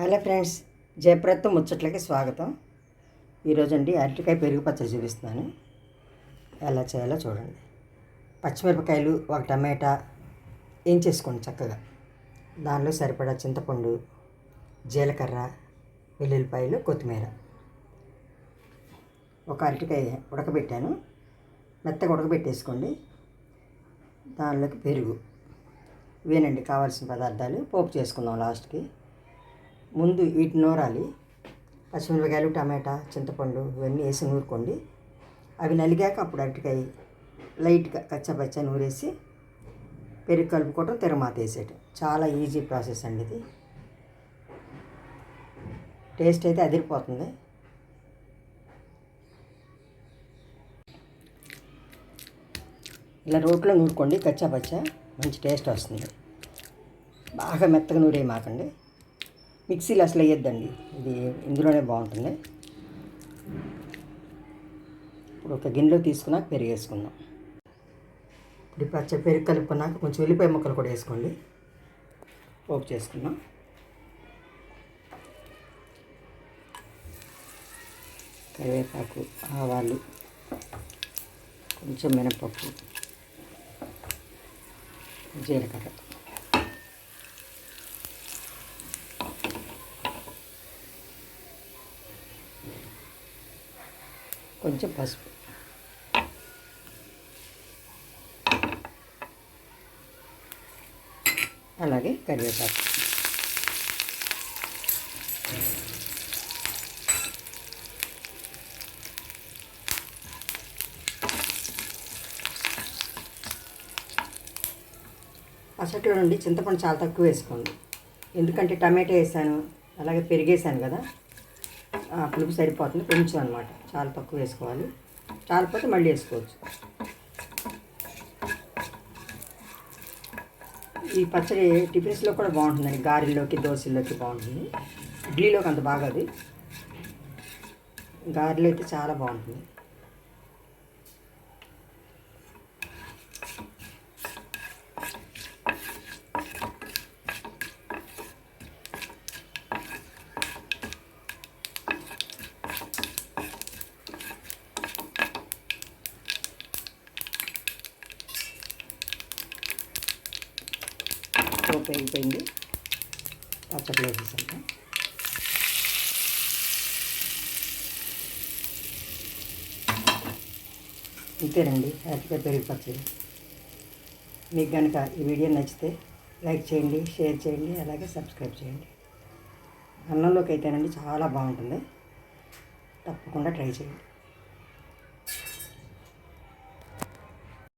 Hello friends Jayaprad ముచ్చట్లకి స్వాగతం. ఈరోజు అండి అరటికాయ పెరుగు పచ్చడి చూపిస్తున్నాను. ఎలా చేయాలో చూడండి. పచ్చిమిరపకాయలు ఒక టమాటా ఏం చేసుకోండి చక్కగా. దానిలో సరిపడా చింతపండు జీలకర్ర వెల్లుల్లిపాయలు కొత్తిమీర. ఒక అరటికాయ ఉడకబెట్టాను. మెత్తగా ఉడకబెట్టేసుకోండి. దానిలోకి పెరుగు. ఇవేనండి కావాల్సిన పదార్థాలు. పోపు చేసుకుందాం లాస్ట్కి. ముందు వీటిని నూరాలి. పచ్చిమిరపకాయలు టమాటా చింతపండు ఇవన్నీ వేసి నూరుకోండి. అవి నలిగాక అప్పుడు అరటికాయ లైట్గా కచ్చపచ్చ నూరేసి పెరుగు కలుపుకోవటం తిరమాత వేసేయటం. చాలా ఈజీ ప్రాసెస్ అండి ఇది. టేస్ట్ అయితే అదిరిపోతుంది. ఇలా రోట్లో నూరుకోండి. కచ్చాపచ్చ మంచి టేస్ట్ వస్తుంది. బాగా మెత్తగా నూరే మాకండి. మిక్సీలో అసలు వేయొద్దండి. ఇది ఇందులోనే బాగుంటుంది. ఇప్పుడు ఒక గిన్నెలో తీసుకున్నాక పెరుగు వేసుకుందాం. ఇప్పుడు పచ్చ పెరుగు కలుపుకున్నాక కొంచెం ఉల్లిపాయ ముక్కలు కూడా వేసుకోండి. పోపు చేసుకుందాం. కరివేపాకు ఆవాలు కొంచెం మినపప్పు జీలకర్ర. కొంచెం పసుపు. అలాగే కరివేపాకు. పచ్చట్లో నుండి చింతపండు చాలా తక్కువ వేసుకోండి. ఎందుకంటే టమాటా వేసాను అలాగే పెరిగేసాను కదా. పులుపు సరిపోతుంది. కొంచెం అనమాట చాలా తక్కువ వేసుకోవాలి. చాలపోతే మళ్ళీ వేసుకోవచ్చు. ఈ పచ్చడి టిఫిన్స్లో కూడా బాగుంటుందండి. గారెల్లోకి దోశల్లోకి బాగుంటుంది. ఇడ్లీలోకి అంత బాగోదు. గారెలో అయితే చాలా బాగుంటుంది. పోపు అయిపోయింది. పచ్చట్లు వేసేసాక ఇంతేనండి హ్యాపీగా పెరిగి పచ్చడి. మీకు కనుక ఈ వీడియో నచ్చితే లైక్ చేయండి షేర్ చేయండి అలాగే సబ్స్క్రైబ్ చేయండి. అన్నంలోకి అయితేనండి చాలా బాగుంటుంది. తప్పకుండా ట్రై చేయండి.